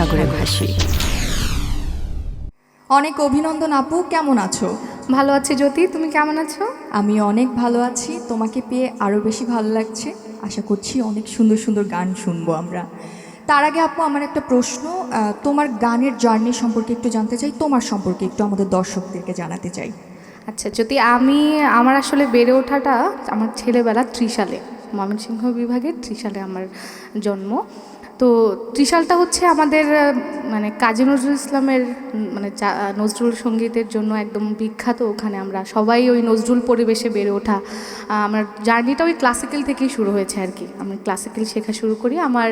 সাগরে ভাসি অনেক অভিনন্দন আপু কেমন আছো? ভালো আছি জ্যোতি তুমি কেমন আছো? আমি অনেক ভালো আছি তোমাকে পেয়ে আরও বেশি ভালো লাগছে। আশা করছি অনেক সুন্দর সুন্দর গান শুনব আমরা। তার আগে আপু আমার একটা প্রশ্ন তোমার গানের জার্নি সম্পর্কে একটু জানতে চাই তোমার সম্পর্কে একটু আমাদের দর্শকদেরকে জানাতে চাই। আচ্ছা যদি আমি আমার আসলে বেড়ে ওঠাটা আমার ছেলেবেলা ত্রিশালে ময়মনসিংহ বিভাগের ত্রিশালে আমার জন্ম। তো ত্রিশালটা হচ্ছে আমাদের মানে কাজী নজরুল ইসলামের মানে নজরুল সঙ্গীতের জন্য একদম বিখ্যাত ওখানে আমরা সবাই ওই নজরুল পরিবেশে বেড়ে ওঠা। আমার জার্নিটা ওই ক্লাসিক্যাল থেকেই শুরু হয়েছে আর কি। আমি ক্লাসিক্যাল শেখা শুরু করি। আমার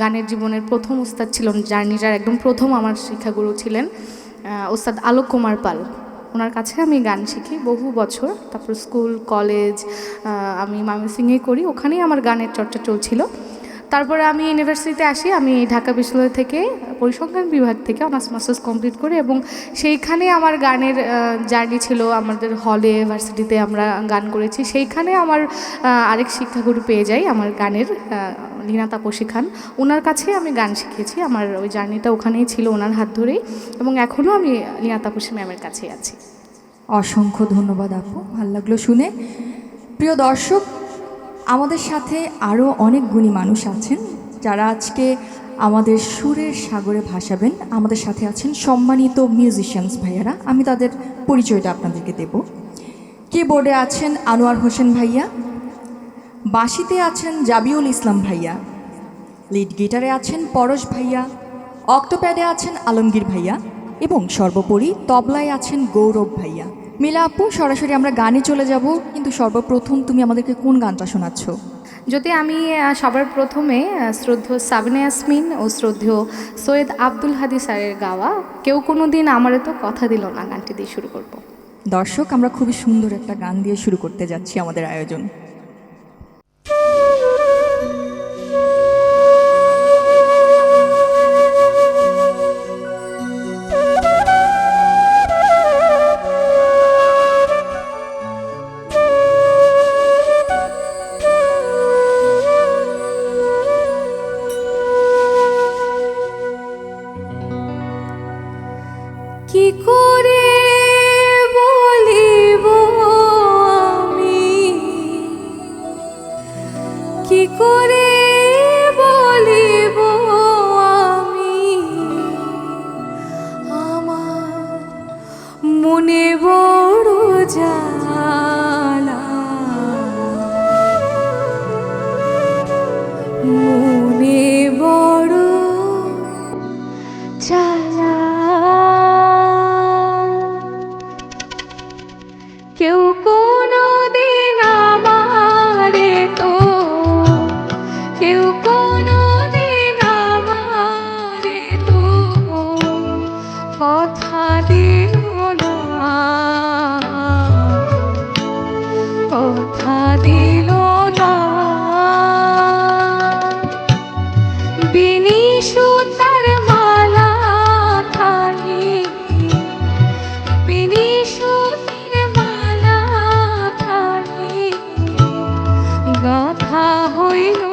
গানের জীবনের প্রথম উস্তাদ ছিলেন, জার্নিটার একদম প্রথম আমার শিক্ষাগুরু ছিলেন ওস্তাদ আলোক কুমার পাল। ওনার কাছে আমি গান শিখি বহু বছর। তারপর স্কুল, কলেজ আমি আমি সিংয়ে করি। ওখানেই আমার গানের চর্চা চলছিল। তারপরে আমি ইউনিভার্সিটিতে আসি, আমি ঢাকা বিশ্ববিদ্যালয় থেকে পরিসংখ্যান বিভাগ থেকে অনার্স মাস্টার্স কমপ্লিট করি এবং সেইখানে আমার গানের জার্নি ছিল। আমাদের হলে ভার্সিটিতে আমরা গান করেছি। সেইখানে আমার আরেক শিক্ষাগুরু পেয়ে যাই, আমার গানের লীনা তাপসী খান। ওনার কাছে আমি গান শিখেছি আমার ওই জার্নিটা ওখানেই ছিল ওনার হাত ধরেই এবং এখনও আমি লীনা তাপসী ম্যামের কাছেই আছি। অসংখ্য ধন্যবাদ আপু, ভালো লাগল শুনে। প্রিয় দর্শক আমাদের সাথে আরও অনেক গুণী মানুষ আছেন, যারা আজকে আমাদের সুরের সাগরে ভাসাবেন। আমাদের সাথে আছেন সম্মানিত মিউজিশিয়ানস ভাইয়ারা। আমি তাদের পরিচয়টা আপনাদেরকে দেব। কিবোর্ডে আছেন আনোয়ার হোসেন ভাইয়া, বাঁশিতে আছেন জাবিউল ইসলাম ভাইয়া লিড গিটারে আছেন পরশ ভাইয়া অক্টোপ্যাডে আছেন আলমগীর ভাইয়া, এবং সর্বোপরি তবলায় আছেন গৌরব ভাইয়া। মিলা আপু সরাসরি আমরা গানে চলে যাব। কিন্তু সর্বপ্রথম তুমি আমাদেরকে কোন গানটা শোনাচ্ছ? যদি আমি সবার প্রথমে শ্রদ্ধ শ্রদ্ধেয় সাবিনা ইয়াসমিন ও শ্রদ্ধেয় সৈয়দ আব্দুল হাদি স্যারের গাওয়া কেউ কোনো দিন আমার তো কথা দিল না গানটি দিয়ে শুরু করব। দর্শক আমরা খুবই সুন্দর একটা গান দিয়ে শুরু করতে যাচ্ছি আমাদের আয়োজন। মনে চালা। কেউ কোনো দিন তো কেউ কোনো তো কথা দিল না। কথা দিল going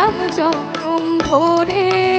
দেখলাম জনম ভরে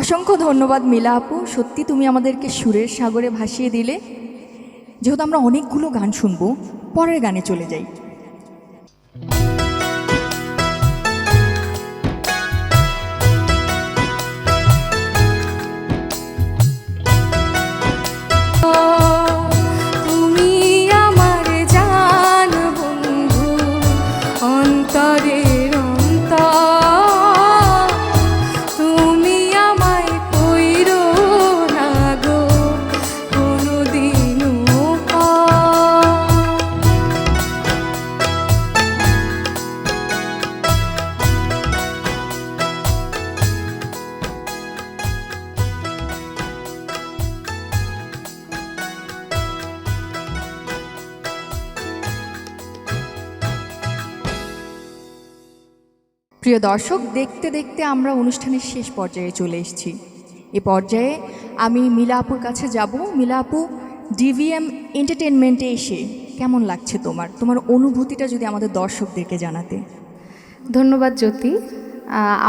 অসংখ্য ধন্যবাদ মিলা আপু। সত্যি তুমি আমাদেরকে সুরের সাগরে ভাসিয়ে দিলে। যেহেতু আমরা অনেকগুলো গান শুনব, পরের গানে চলে যাই। প্রিয় দর্শক, দেখতে দেখতে আমরা অনুষ্ঠানের শেষ পর্যায়ে চলে এসেছি। এ পর্যায়ে আমি মিলা আপুর কাছে যাব। মিলা আপু ডিভিএম এন্টারটেনমেন্টে এসে কেমন লাগছে তোমার? তোমার অনুভূতিটা যদি আমাদের দর্শকদেরকে জানাতে। ধন্যবাদ জ্যোতি।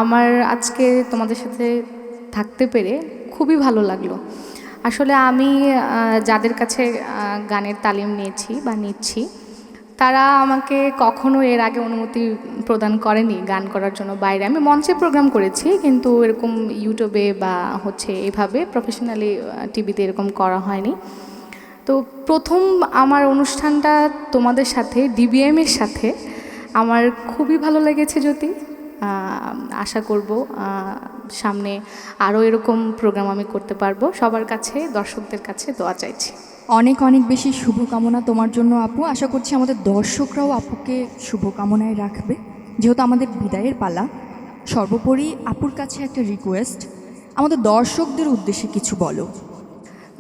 আমার আজকে তোমাদের সাথে থাকতে পেরে খুবই ভালো লাগল। আসলে আমি যাদের কাছে গানের তালিম নিয়েছি বা নিচ্ছি তারা আমাকে কখনো এর আগে অনুমতি প্রদান করেনি গান করার জন্য বাইরে। আমি মঞ্চে প্রোগ্রাম করেছি, কিন্তু এরকম ইউটিউবে বা হচ্ছে এভাবে প্রফেশনালি টিভিতে এরকম করা হয়নি। তো প্রথম আমার অনুষ্ঠানটা তোমাদের সাথে ডিবিএমের সাথে আমার খুবই ভালো লেগেছে যদি আশা করব সামনে আরও এরকম প্রোগ্রাম আমি করতে পারব। সবার কাছে, দর্শকদের কাছে দোয়া চাইছি। অনেক অনেক বেশি শুভকামনা তোমার জন্য, আপু। আশা করছি আমাদের দর্শকরাও আপুকে শুভকামনায় রাখবে। যেহেতু আমাদের বিদায়ের পালা, সর্বোপরি আপুর কাছে একটা রিকোয়েস্ট আমাদের দর্শকদের উদ্দেশ্যে কিছু বলো।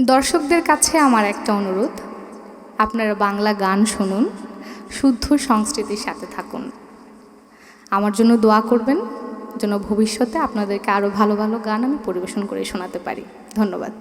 দর্শকদের কাছে আমার একটা অনুরোধ, আপনারা বাংলা গান শুনুন, শুদ্ধ সংস্কৃতির সাথে থাকুন। আমার জন্য দোয়া করবেন, যেন ভবিষ্যতে আপনাদেরকে আরও ভালো ভালো গান আমি পরিবেশন করে শোনাতে পারি। ধন্যবাদ।